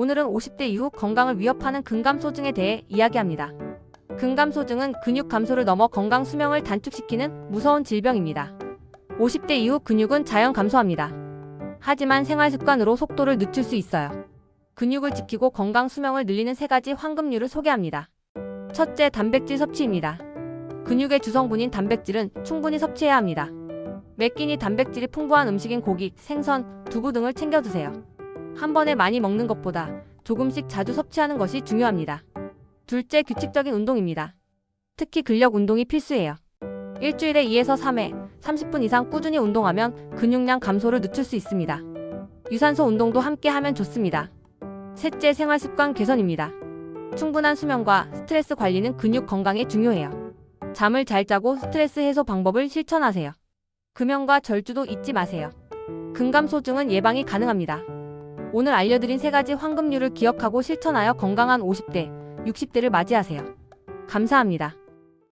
오늘은 50대 이후 건강을 위협하는 근감소증에 대해 이야기합니다. 근감소증은 근육 감소를 넘어 건강 수명을 단축시키는 무서운 질병입니다. 50대 이후 근육은 자연 감소합니다. 하지만 생활 습관으로 속도를 늦출 수 있어요. 근육을 지키고 건강 수명을 늘리는 세 가지 황금률을 소개합니다. 첫째, 단백질 섭취입니다. 근육의 주성분인 단백질은 충분히 섭취해야 합니다. 매 끼니 단백질이 풍부한 음식인 고기, 생선, 두부 등을 챙겨 드세요. 한 번에 많이 먹는 것보다 조금씩 자주 섭취하는 것이 중요합니다. 둘째, 규칙적인 운동입니다. 특히 근력 운동이 필수예요. 일주일에 2에서 3회, 30분 이상 꾸준히 운동하면 근육량 감소를 늦출 수 있습니다. 유산소 운동도 함께 하면 좋습니다. 셋째, 생활 습관 개선입니다. 충분한 수면과 스트레스 관리는 근육 건강에 중요해요. 잠을 잘 자고 스트레스 해소 방법을 실천하세요. 금연과 절주도 잊지 마세요. 근감소증은 예방이 가능합니다. 오늘 알려드린 세 가지 황금률을 기억하고 실천하여 건강한 50대, 60대를 맞이하세요. 감사합니다.